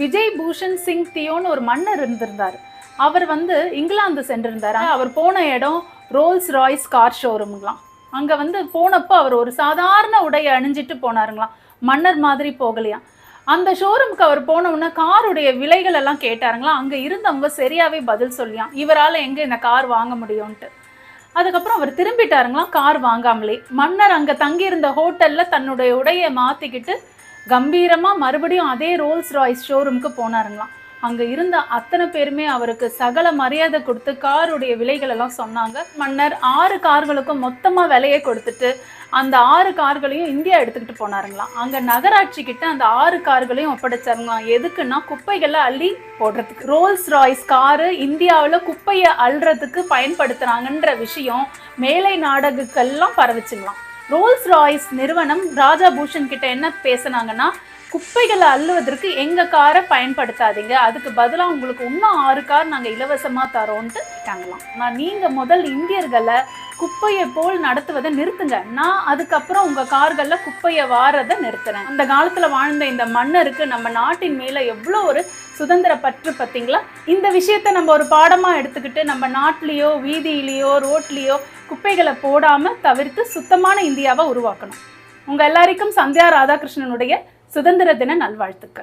விஜய் பூஷன் சிங் தியோன்னு ஒரு மன்னர் இருந்திருந்தார். அவர் வந்து இங்கிலாந்து சென்றிருந்தார். அவர் போன இடம் ரோல்ஸ் ராய்ஸ் கார் ஷோரூம்லாம் அங்கே வந்து போனப்போ அவர் ஒரு சாதாரண உடையை அணிஞ்சிட்டு போனாருங்களாம். மன்னர் மாதிரி போகலையாம் அந்த ஷோரூமுக்கு அவர் போனவுடனே காருடைய விலைகள் எல்லாம் கேட்டாருங்களா அங்கே இருந்தவங்க சரியாகவே பதில் சொல்லியாம் இவரால் எங்கே இந்த கார் வாங்க முடியும்ன்ட்டு. அதுக்கப்புறம் அவர் திரும்பிட்டாருங்களாம் கார் வாங்காமலே. மன்னர் அங்கே தங்கியிருந்த ஹோட்டலில் தன்னுடைய உடையை மாற்றிக்கிட்டு கம்பீரமாக மறுபடியும் அதே ரோல்ஸ் ராய்ஸ் ஷோரூமுக்கு போனாருங்களாம். அங்கே இருந்த அத்தனை பேருமே அவருக்கு சகல மரியாதை கொடுத்து காருடைய விலைகளெல்லாம் சொன்னாங்க. மன்னர் ஆறு கார்களுக்கும் மொத்தமாக விலையை கொடுத்துட்டு அந்த ஆறு கார்களையும் இந்தியா எடுத்துக்கிட்டு போனாருங்களாம். அங்கே நகராட்சி கிட்ட அந்த ஆறு கார்களையும் ஒப்படைச்சாருங்களாம். எதுக்குன்னா குப்பைகளை அள்ளி போடுறதுக்கு. ரோல்ஸ் ராய்ஸ் காரு இந்தியாவில் குப்பையை அள்ளுறதுக்கு பயன்படுத்துகிறாங்கன்ற விஷயம் மேலை நாடகங்கள்லாம் பரவிச்சுங்களாம். ரோல்ஸ் ராய்ஸ் நிறுவனம் ராஜா பூஷன் கிட்ட என்ன பேசுனாங்கன்னா குப்பைகளை அள்ளுவதற்கு எங்கள் காரை பயன்படுத்தாதீங்க. அதுக்கு பதிலாக உங்களுக்கு இன்னும் ஆறு கார் நாங்கள் இலவசமாக தரோன்ட்டு கேங்கலாம் நான் நீங்கள் முதல் இந்தியர்களை குப்பையை போல் நடத்துவதை நிறுத்துங்க. நான் அதுக்கப்புறம் உங்கள் கார்களில் குப்பையை வாரதை நிறுத்துறேன். அந்த காலத்தில் வாழ்ந்த இந்த மன்னருக்கு நம்ம நாட்டின் மேலே எவ்வளோ ஒரு சுதந்திர பற்று பார்த்தீங்களா? இந்த விஷயத்த நம்ம ஒரு பாடமாக எடுத்துக்கிட்டு நம்ம நாட்டிலேயோ வீதியிலேயோ ரோட்லேயோ குப்பைகளை போடாமல் தவிர்த்து சுத்தமான இந்தியாவை உருவாக்கணும். உங்கள் எல்லாருக்கும் சந்தியா ராதாகிருஷ்ணனுடைய சுதந்திர தின நல்வாழ்த்துக்கள்.